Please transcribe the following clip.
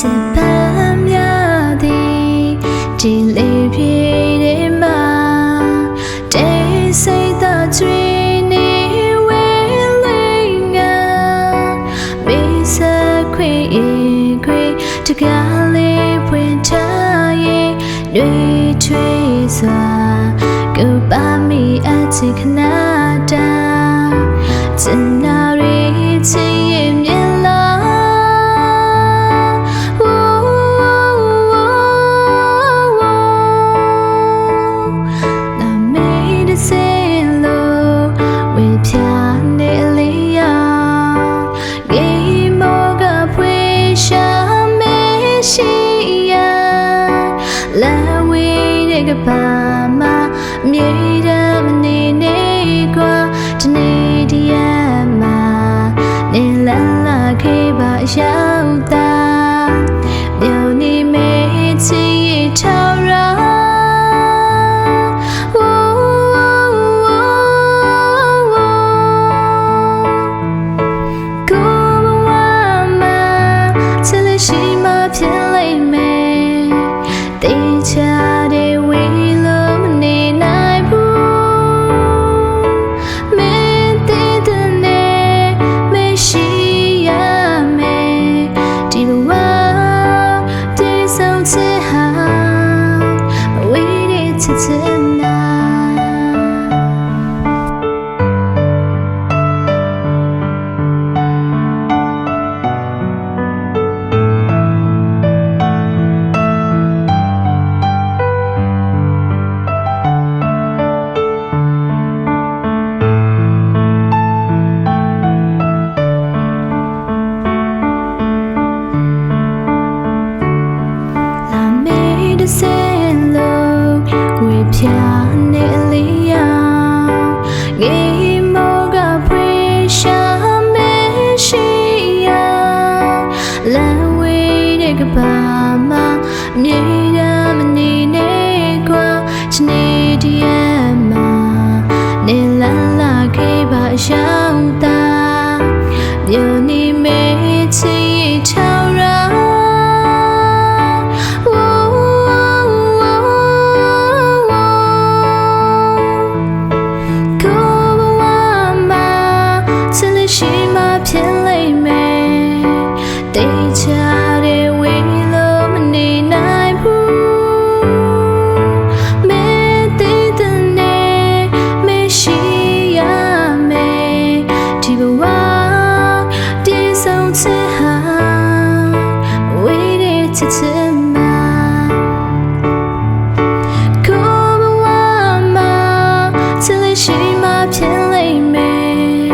ချစ်ပန်းများသည်ဒီလေးပြေတွေမှာတိတ်စိတ်သာကြွေနေဝဲလေးငါမိစခွေအခွေတကားလေးဖွင့်ထားရင်တွေထွေးစွာကိုပါမိအချစ်ခဏတာ တပါမမြေတမနေနေကွာဒီနေ့ဒီရမှာနေလာလာခေပါရှာ 线路归飘。此次满足不完满次里心偏里面